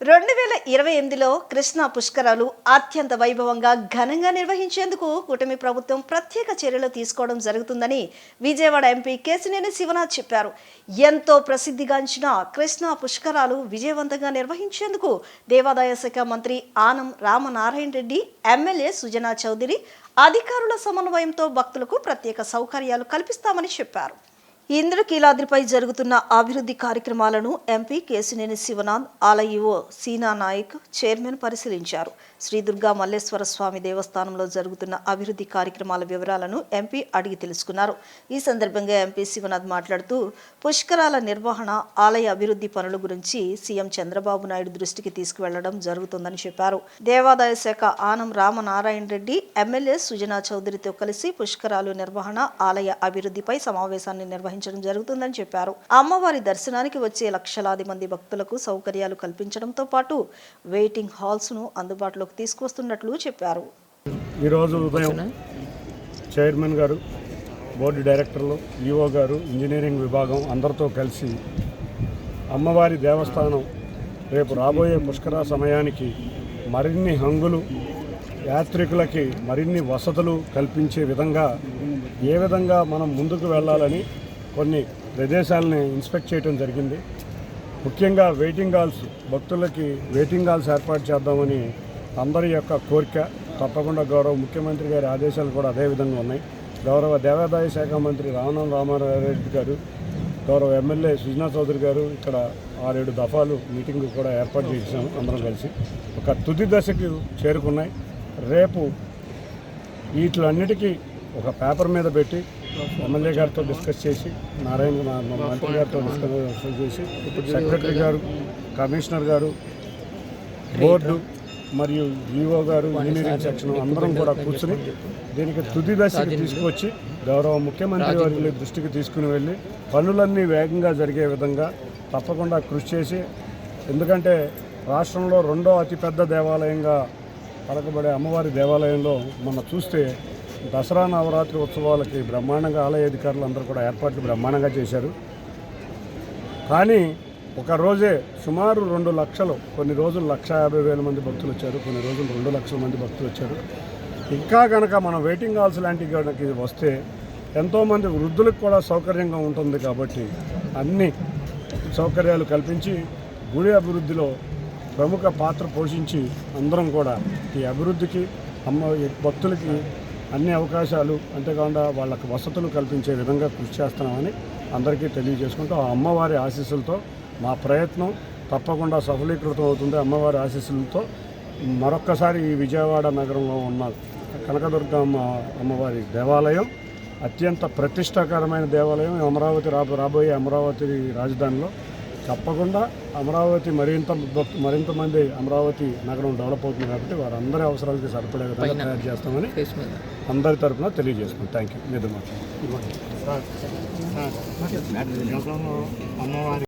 రెండు వేల ఇరవై ఎనిమిదిలో కృష్ణా పుష్కరాలు అత్యంత వైభవంగా ఘనంగా నిర్వహించేందుకు కూటమి ప్రభుత్వం ప్రత్యేక చర్యలు తీసుకోవడం జరుగుతుందని విజయవాడ ఎంపీ కేసినేని శివనాథ్ చెప్పారు. ఎంతో ప్రసిద్ధిగాంచిన కృష్ణా పుష్కరాలు విజయవంతంగా నిర్వహించేందుకు దేవాదాయ శాఖ మంత్రి ఆనం రామనారాయణ రెడ్డి ఎమ్మెల్యే సుజనా చౌదరి అధికారుల సమన్వయంతో భక్తులకు ప్రత్యేక సౌకర్యాలు కల్పిస్తామని చెప్పారు. ఇంద్రకీలాద్రిపై జరుగుతున్న అభివృద్ధి కార్యక్రమాలను ఎంపీ కేశినేని శివనాథ్ ఆలయో సీనా నాయక్ చైర్మన్ పరిశీలించారు. శ్రీ దుర్గా మల్లేశ్వర స్వామి దేవస్థానంలో జరుగుతున్న అభివృద్ధి కార్యక్రమాల వివరాలను ఎంపీ అడిగి తెలుసుకున్నారు. ఈ సందర్భంగా ఎంపీ శివనాథ్ మాట్లాడుతూ పుష్కరాల నిర్వహణ ఆలయ అభివృద్ధి పనుల గురించి సీఎం చంద్రబాబు నాయుడు దృష్టికి తీసుకువెళ్ళడం జరుగుతుందని చెప్పారు. దేవాదాయ శాఖ ఆనం రామనారాయణ రెడ్డి ఎమ్మెల్యే సుజనా చౌదరితో కలిసి పుష్కరాలు నిర్వహణ ఆలయ అభివృద్ధిపై సమావేశాన్ని నిర్వహించడం జరుగుతుందని చెప్పారు. అమ్మవారి దర్శనానికి వచ్చే లక్షలాది మంది భక్తులకు సౌకర్యాలు కల్పించడంతో పాటు వెయిటింగ్ హాల్స్ను అందుబాటులోకి తీసుకొస్తున్నట్లు చెప్పారు. ఈరోజు ఉదయం చైర్మన్ గారు బోర్డు డైరెక్టర్లు ఈఓ గారు ఇంజనీరింగ్ విభాగం అందరితో కలిసి అమ్మవారి దేవస్థానం రేపు రాబోయే పుష్కర సమయానికి మరిన్ని హంగులు యాత్రికులకి మరిన్ని వసతులు కల్పించే విధంగా ఏ విధంగా మనం ముందుకు వెళ్ళాలని కొన్ని ప్రదేశాలని ఇన్స్పెక్ట్ చేయడం జరిగింది. ముఖ్యంగా వెయిటింగ్ హాల్స్ భక్తులకి వెయిటింగ్ హాల్స్ ఏర్పాటు చేద్దామని అందరి యొక్క కోరిక తప్పకుండా గౌరవ ముఖ్యమంత్రి గారి ఆదేశాలు కూడా అదే విధంగా ఉన్నాయి. గౌరవ దేవాదాయ శాఖ మంత్రి రామనం రామారెడ్డి గారు గౌరవ ఎమ్మెల్యే సుజనా చౌదరి గారు ఇక్కడ ఆరేడు దఫాలు మీటింగ్ కూడా ఏర్పాటు చేసాము అందరం కలిసి. ఒక తుది దశకు చేరుకున్నాయి. రేపు వీటిలన్నిటికీ ఒక పేపర్ మీద పెట్టి ఎమ్మెల్యే గారితో డిస్కస్ చేసి నారాయణ మంత్రి గారితో డిస్కస్ చేసి సెక్రటరీ గారు కమిషనర్ గారు బోర్డు మరియు ఈఓ గారు ఇంజనీరింగ్ సెక్షన్ అందరం కూడా కూర్చుని దీనికి తుది దశకి తీసుకొచ్చి గౌరవ ముఖ్యమంత్రి వారి దృష్టికి తీసుకుని వెళ్ళి పనులన్నీ వేగంగా జరిగే విధంగా తప్పకుండా కృషి చేసి ఎందుకంటే రాష్ట్రంలో రెండో అతిపెద్ద దేవాలయంగా పలకబడే అమ్మవారి దేవాలయంలో మనం చూస్తే దసరా నవరాత్రి ఉత్సవాలకి బ్రహ్మాండంగా ఆలయ అధికారులు అందరూ కూడా ఏర్పాట్లు బ్రహ్మాండంగా చేశారు. కానీ ఒకరోజే సుమారు రెండు లక్షలు కొన్ని రోజులు లక్ష యాభై వేల మంది భక్తులు వచ్చారు కొన్ని రోజులు రెండు లక్షల మంది భక్తులు వచ్చారు. ఇంకా కనుక మనం వెయిటింగ్ హాల్స్ లాంటివి కనుక వస్తే ఎంతోమంది వృద్ధులకు కూడా సౌకర్యంగా ఉంటుంది కాబట్టి అన్ని సౌకర్యాలు కల్పించి గుడి అభివృద్ధిలో ప్రముఖ పాత్ర పోషించి అందరం కూడా ఈ అభివృద్ధికి అమ్మ ఈ భక్తులకి అన్ని అవకాశాలు అంతేకాకుండా వాళ్ళకు వసతులు కల్పించే విధంగా కృషి చేస్తున్నామని అందరికీ తెలియజేసుకుంటూ ఆ అమ్మవారి ఆశీస్సులతో మా ప్రయత్నం తప్పకుండా సఫలీకృతం అవుతుంది అమ్మవారి ఆశీస్సులతో మరొక్కసారి ఈ విజయవాడ నగరంలో ఉన్న కనకదుర్గమ్మ అమ్మవారి దేవాలయం అత్యంత ప్రతిష్టాకరమైన దేవాలయం అమరావతి రాబో రాబోయే అమరావతి రాజధానిలో తప్పకుండా అమరావతి మరింత మరింత మంది అమరావతి నగరం డెవలప్ అవుతుంది కాబట్టి వారందరి అవసరాలకి సరిపడే విధంగా తయారు చేస్తామని అందరి తరపున తెలియజేస్తున్నాం థ్యాంక్ యూ మీద అమ్మవారి